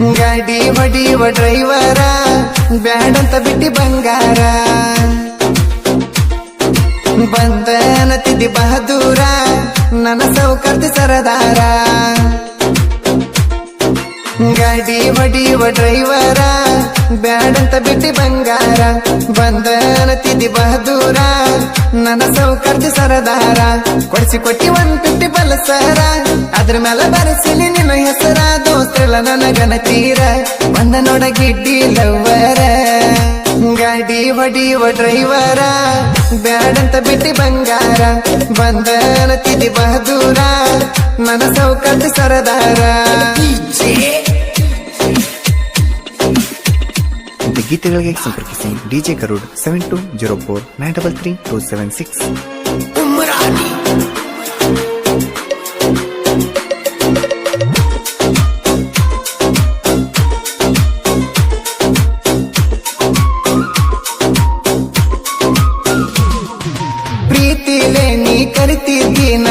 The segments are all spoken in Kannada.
ಗಾಡಿ ಹೊಡಿಯುವ ಡ್ರೈವರ, ಬ್ಯಾಡಂತ ಬಿಟ್ಟಿ ಬಂಗಾರ. ಬಂದನ ತಿದ್ದಿ ಬಹದೂರ ನನ್ನ ಸೌಕರ್ತಿ ಸರದಾರ. ಗಾಡಿ ಹೊಡಿಯುವ ಡ್ರೈವರ, ಬ್ಯಾಡಂತ ಬಿಟ್ಟಿ ಬಂಗಾರ. ಬಂದನ ತಿದ್ದಿ ಬಹದೂರ ನನ್ನ ಸೌಕರ್ತಿ ಸರದಾರ. ಕೊಡಿಸಿ ಕೊಟ್ಟಿ ಒಂದ್ ಫಿಫ್ಟಿ ಬಲಸಾರ, ಅದ್ರ ಮೇಲೆ ಬರೆಸಿಲಿ ನಿನ್ನ ಹೆಸರ. ದೋಸ್ತಿಲ್ಲ ನನಗನ ತೀರ ಬಂದ ನೊಡಗಿಡ್ಡಿ ಲವ್ವರ. ಗಾಡಿ ಹೊಡಿಯುವ ಡ್ರೈವರ ಬ್ಯಾಡಂತ ಬಿಟ್ಟಿ ಬಂಗಾರ. ಬಂದನ ತಿದಿ ಬಹದೂರ ನನ್ನ ಸೌಕಟ್ಟು ಸರದಾರ. ಗೀತೆಗಳಿಗೆ ಸಂಪರ್ಕಿಸಿ DJ Garud seven two zero four nine double three two seven six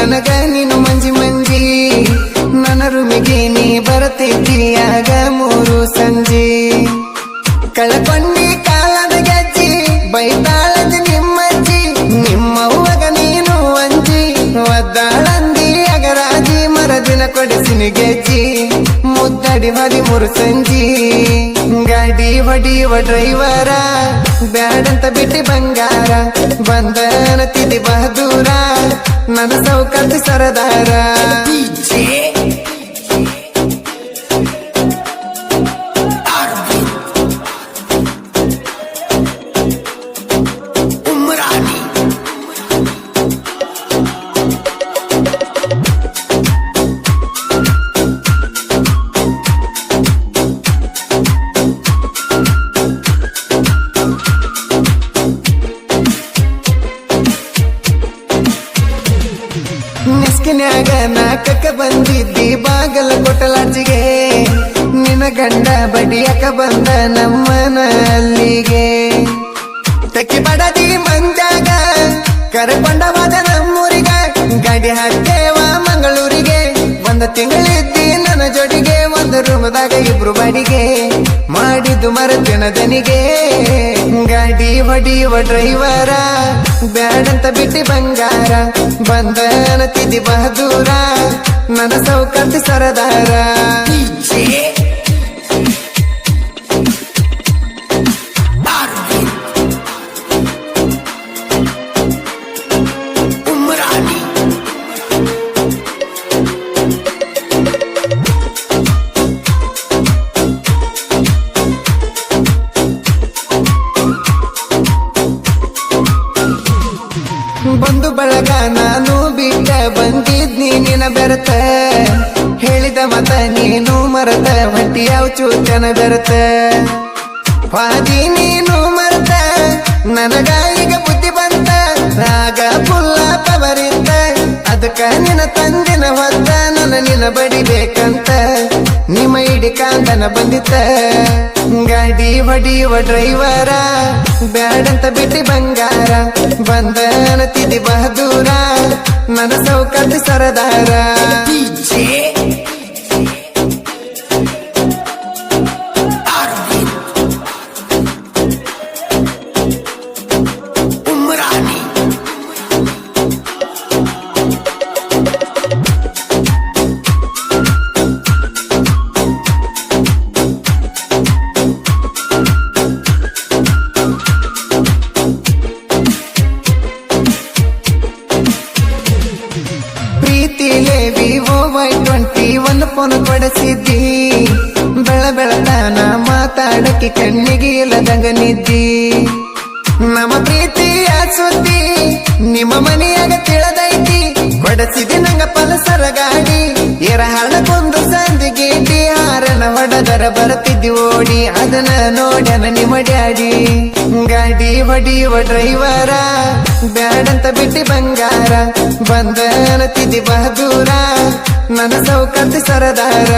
ನನಗ ನೀನು ಮಂಜಿ ಮಂಜಿ. ನನ್ನ ರೂಮಿಗೆ ನೀ ಬರತಿದ್ದಿ ಆಗ ಮೂರು ಸಂಜೆ. ಕಳಕೊಂಡಿ ಕಾಲದ ಗಜ್ಜಿ, ಬೈತಾಳದ ನಿಮ್ಮಜ್ಜಿ. ನಿಮ್ಮವ್ವಗ ನೀನು ಅಂಜಿ. ಒದ್ದಾಳಂದಿ ಅಗರಾಜಿ, ಮರದಿನ ಕೊಡಿಸಿನಿ ಗೆಜ್ಜಿ. ಮುದ್ದಡಿ ಹದಿಮೂರು ಸಂಜಿ. ಗಾಡಿ ಹೊಡಿಯುವ ಡ್ರೈವರ ಬ್ಯಾಡಂತ ಬಿಟ್ಟಿ ಬಂಗಾರ ಬಂದನ ತಿದಿ ಬಹದೂರ ನನ್ನ ಸೌಕರ್ತಿ ಸರದಾರ. ಬಂದಿದ್ದಿ ಬಾಗಲ ಕೊಟ್ಟಲಾಚಿಗೆ ನಿನ್ನ ಗಂಡ ಬಡಿಯಕ ಬಂದ ನಮ್ಮನ ಅಲ್ಲಿಗೆ ತೆಕ್ಕಿ ಬಡದಿ ಮಂಜಾಗ ಕರೆಕೊಂಡವಾದ ನಮ್ಮೂರಿಗ. ಗಾಡಿ ಹಾಕ್ತೇವ ಮಂಗಳೂರಿಗೆ. ಒಂದು ತಿಂಗಳಿದ್ದಿ ನನ್ನ ಜೋಡಿಗೆ, ಒಂದು ರೂಮದಾಗ ಇಬ್ರು ಬಾಡಿಗೆ. ಮಾಡಿದ್ದು ಮರತಿನ ದನಿಗೆ ಗಾಡಿ ಹೊಡೆಯುವ ಡ್ರೈವರ, ಬ್ಯಾಡಂತ ಬಿಟ್ಟಿ ಬಂಗಾರ ಬಂದನ ತಿದಿ ಬಹದೂರ ನನ್ನ ಸೌಕರ್ತಿ ಸರದಾರ. ಮತ ನೀನು ಮರತ ಮಟ್ಟಿ ಯಾವ ಚೂತನ ಬೆರತ. ಪಾದಿ ನೀನು ಮರತ ನನಗ ಈಗ ಬುದ್ಧಿ ಬಂತ. ರಾಗ ಪುಲ್ಲ ತವರಿಂದ ಅದಕ್ಕ ನಿನ್ನ ತಂದಿನ ಹೊತ್ತ, ನನ್ನ ನಿನ್ನ ಬಡಿಬೇಕಂತ ನಿಮ್ಮ ಇಡಿ ಕಾಂತನ ಬಂದಿತ್ತ. ಗಾಡಿ ಹೊಡಿಯುವ ಡ್ರೈವರ, ಬ್ಯಾಡಂತ ಬಿಟ್ಟಿ ಬಂಗಾರ. ಬಂದನ ತಿದಿ ಬಹದೂರ, ನನ್ನ ಸೌಕರ್ತಿ ಸರದಾರ. ಕೊಡಿಸಿದ್ದಿ? ಬೆಳ ನಾ ಮಾತಾಡಕ್ಕೆ ಕಣ್ಣಿಗೆ ಇಲ್ಲದಂಗ ನಿದ್ದಿ? ನಮ್ಮ ಪ್ರೀತಿಯ ಸುದ್ದಿ, ನಿಮ್ಮ ಮನೆಯಾಗ ತಿಳದೈತಿ. ಕೊಡಸಿದಿ ನಂಗ ಪಲಸರ ಗಾಡಿ ಎರ ಹಳ್ಳಕ್ಕೊಂದು ಸಂದಿಗೆ ಹಾರನ ಹೊಡೆದರ ಬರ್ತಿದ್ದಿ ಓಡಿ ಅದನ್ನ ನೋಡ್ಯಾನ ನಿಮ್ಮ ಡ್ಯಾಡಿ. ಗಾಡಿ ಹೊಡಿಯುವ ಡ್ರೈವರ, ಬ್ಯಾಡಂತ ಬಿಟ್ಟಿ ಬಂಗಾರ. ಬಂದನ ತಿದಿ ಬಹದೂರ ನನ್ನ ಸೌಕರ್ತಿ ಸರದಾರ.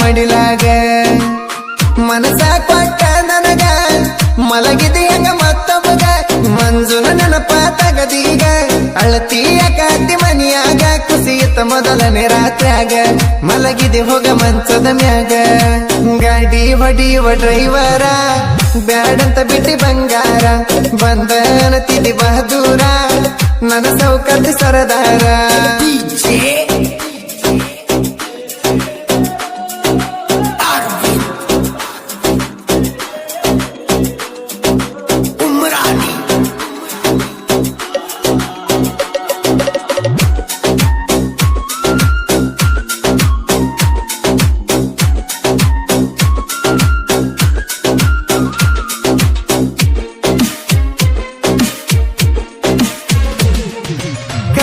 ಮಡಿಲಾಗ? ಮನಸ ಕೊಟ್ಟ ನನಗ, ಮಲಗಿದ ಹೆಂಗ ಮತ್ತೊಬ್ಬಗ? ಮಂಜುನ ನೆನಪ ತಗದೀಗ ಅಳತಿಯ ಕಾತಿ ಮನಿಯಾಗ ಕುಸಿಯುತ್ತ ಮೊದಲನೇ ರಾತ್ರಿಯಾಗ. ಮಲಗಿದೆ ಹೋಗ ಮಂಚದ ಮ್ಯಾಗ, ಗಾಡಿ ಹೊಡಿಯುವ ಡ್ರೈವರ, ಬ್ಯಾಡಂತ ಬಿಟ್ಟಿ ಬಂಗಾರ ಬಂದನ ತಿಳಿ ಬಹದೂರ, ನನ್ನ ಸೌಕರ್ಯ ಸರದಾರ.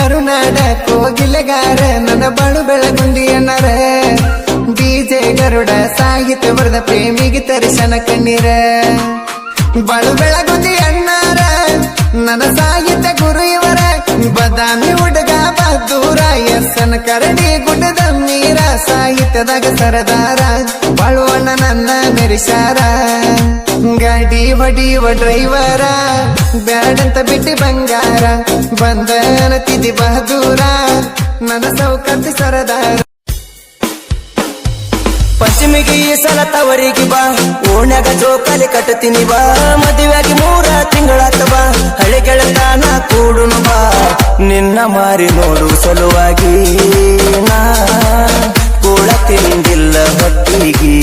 ಕರುನಾಡ ಕೋಗಿಲೆಗಾರ, ನನ್ನ ಬಾಳು ಬೆಳಗುಂದಿ ಅಣ್ಣರ ಡಿಜೆ ಗರುಡ ಸಾಹಿತ್ಯ ಪ್ರೇಮಿಗೆ ತರಿಸನ ಕಣ್ಣೀರ. ಬಾಳು ಬೆಳಗುಂದಿ ಅಣ್ಣಾರ ನನ್ನ ಸಾಹಿತ್ಯ ಗುರು ಇವರ. ಬದಾಮಿ ಹುಡುಗ ಬದೂರ ಎಸ್ಸನ ಕರಡಿ ಗುಡ್ಡದ ನೀರ. ಸಾಹಿತ್ಯದಾಗ ಸರದಾರ, ಬಳುವಣ್ಣ ನನ್ನ ಮೆರಿಸಾರ ಗಾಡಿ ಹೊಡಿಯುವ ಡ್ರೈವರ, ಬ್ಯಾಡಂತ ಬಿಟ್ಟಿ ಬಂಗಾರ ಬಂದನ ತಿದಿ ಬಹದೂರ, ನನ್ನ ಸೌಕರ್ತಿ ಸರದಾರ. ಪಶ್ಚಿಮಿಗೆ ಈ ಸಲ ತವರಿಗೆ ಬಾ, ಓಣ್ಯಾಗ ಜೋಕಾಲಿ ಕಟ್ಟತೀನಿ ಬಾ, ಮದುವೆಯಾಗಿ ಮೂರ ಬಾ ಹಳೆ ಗೆಳತಾನ ಕೂಡುನು ಬಾ, ನಿನ್ನ ಮಾರಿ ನೋಡು ಸಲುವಾಗಿ ನಾ ಕೂಡ ತಿಂದಿಲ್ಲ ಹೊಟ್ಟಿಗೆ